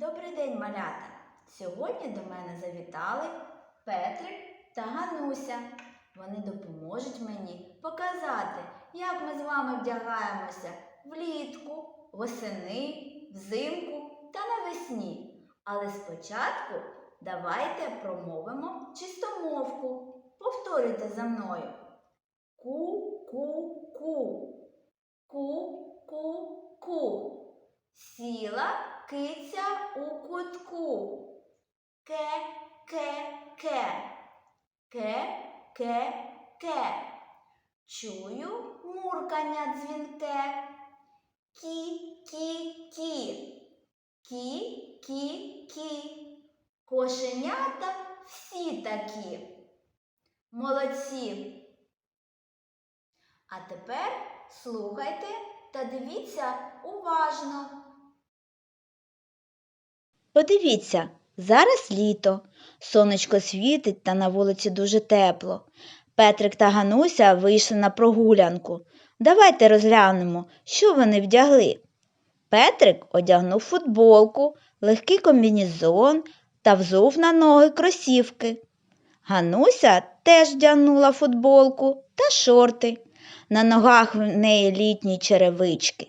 Добрий день, малята! Сьогодні до мене завітали Петрик та Гануся. Вони допоможуть мені показати, як ми з вами вдягаємося влітку, восени, взимку та навесні. Але спочатку давайте промовимо чистомовку. Повторюйте за мною. Ку-ку-ку. Ку-ку-ку. Сіла киця у кутку. Ке-ке-ке. Ке-ке-ке. Чую муркання дзвінке. Кі-кі-кі. Кі-кі-кі. Кошенята всі такі. Молодці. А тепер слухайте та дивіться уважно. Подивіться, зараз літо. Сонечко світить та на вулиці дуже тепло. Петрик та Гануся вийшли на прогулянку. Давайте розглянемо, що вони вдягли. Петрик одягнув футболку, легкий комбінезон та взув на ноги кросівки. Гануся теж вдягнула футболку та шорти. На ногах в неї літні черевички.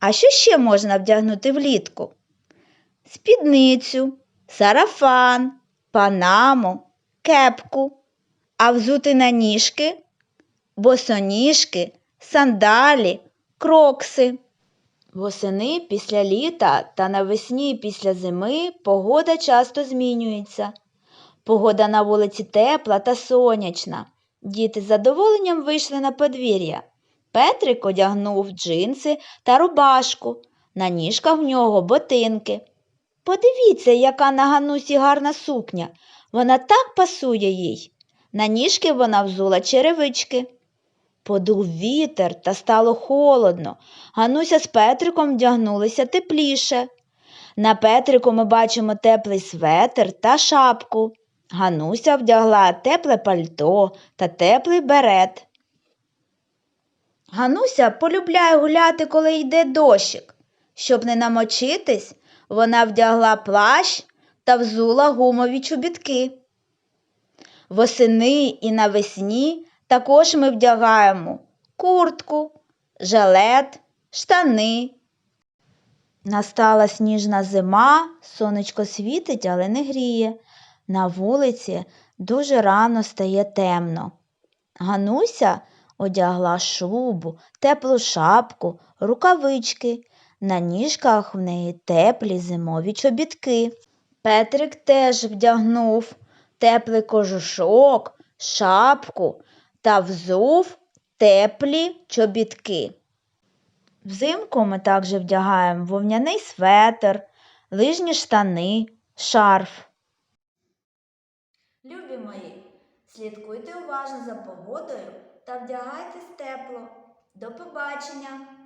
А що ще можна вдягнути влітку? Спідницю, сарафан, панаму, кепку, а взути на ніжки, босоніжки, сандалі, крокси. Восени після літа та навесні після зими погода часто змінюється. Погода на вулиці тепла та сонячна. Діти з задоволенням вийшли на подвір'я. Петрик одягнув джинси та рубашку. На ніжках в нього ботинки. Подивіться, яка на Ганусі гарна сукня. Вона так пасує їй. На ніжки вона взула черевички. Подув вітер та стало холодно. Гануся з Петриком вдягнулися тепліше. На Петрику ми бачимо теплий светр та шапку. Гануся вдягла тепле пальто та теплий берет. Гануся полюбляє гуляти, коли йде дощик. Щоб не намочитись, вона вдягла плащ та взула гумові чобітки. Восени і навесні також ми вдягаємо куртку, жилет, штани. Настала сніжна зима, сонечко світить, але не гріє. На вулиці дуже рано стає темно. Гануся одягла шубу, теплу шапку, рукавички. На ніжках в неї теплі зимові чобітки. Петрик теж вдягнув теплий кожушок, шапку та взув теплі чобітки. Взимку ми також вдягаємо вовняний светр, лижні штани, шарф. Любі мої, слідкуйте уважно за погодою та вдягайтесь тепло. До побачення!